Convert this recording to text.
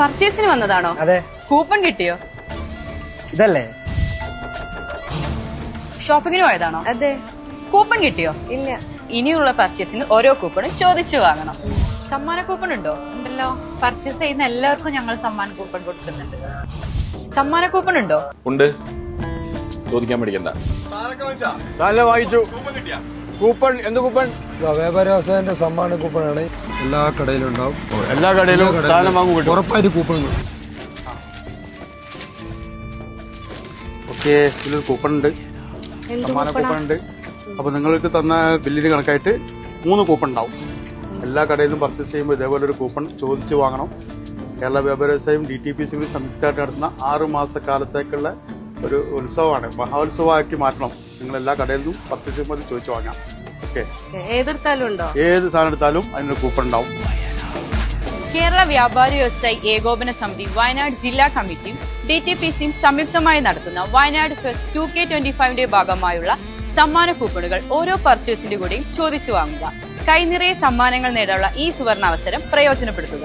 പർച്ചേസിന് വന്നതാണോ? അതെ. കൂപ്പൺ കിട്ടിയോ? ഇതല്ലേ? ഷോപ്പിങ്ങിന് പോയതാണോ? അതെ. കൂപ്പൺ കിട്ടിയോ? ഇല്ല. ഇനിയുള്ള പർച്ചേസിന് ഓരോ കൂപ്പണും ചോദിച്ചു വാങ്ങണം. സമ്മാന കൂപ്പൺ ഉണ്ടോ? ഉണ്ടല്ലോ. പർച്ചേസ് ചെയ്യുന്ന എല്ലാവർക്കും ഞങ്ങൾ സമ്മാന കൂപ്പൺ കൊടുക്കുന്നുണ്ട്. സമ്മാന കൂപ്പൺ ഉണ്ടോ? ഉണ്ട്. ചോദിക്കാൻ പഠിക്കണ്ട വാങ്ങിച്ചു. കൂപ്പൺ എന്ത് കൂപ്പൺ? വ്യാപാര വ്യവസായന്റെ സമ്മാന കൂപ്പണാണ്. എല്ലാ കടയിലും ഉണ്ടാവും. എല്ലാ കടയിലും സാധനം വാങ്ങും കിട്ടും. ഉറപ്പായിട്ട് കൂപ്പൺ. ഓക്കെ ഇതിലൊരു കൂപ്പൺ ഉണ്ട്. സമ്മാന കൂപ്പൺ ഉണ്ട്. അപ്പൊ നിങ്ങൾക്ക് തന്ന ബില്ലിന് കണക്കായിട്ട് മൂന്ന് കൂപ്പൺ ഉണ്ടാവും. എല്ലാ കടയിലും പർച്ചേസ് ചെയ്യുമ്പോൾ ഇതേപോലെ ഒരു കൂപ്പൺ ചോദിച്ച് വാങ്ങണം. കേരള വ്യാപാര വ്യവസായം ഡി ടി പി സി സംയുക്തമായിട്ട് നടത്തുന്ന ആറ് മാസക്കാലത്തേക്കുള്ള ഒരു ഉത്സവമാണ്. മഹോത്സവമാക്കി മാറ്റണം. നിങ്ങൾ എല്ലാ കടയിൽ നിന്നും പർച്ചേസ് ചെയ്യുമ്പോൾ ചോദിച്ചു വാങ്ങാം. ഓക്കെ ഏത് സാധനം എടുത്താലും അതിനൊരു കൂപ്പൺ ഉണ്ടാവും. കേരള വ്യാപാരി വ്യവസായി ഏകോപന സമിതി വയനാട് ജില്ലാ കമ്മിറ്റിയും ഡി ടി പി സിയും സംയുക്തമായി നടത്തുന്ന Wayanad fest two K twenty ഫൈവിന്റെ ഭാഗമായുള്ള സമ്മാന കൂപ്പണുകൾ ഓരോ പർച്ചേസിന്റെ കൂടെയും ചോദിച്ചു വാങ്ങുക. കൈനിറയെ സമ്മാനങ്ങൾ നേടാനുള്ള ഈ സുവർണാവസരം പ്രയോജനപ്പെടുത്തുക.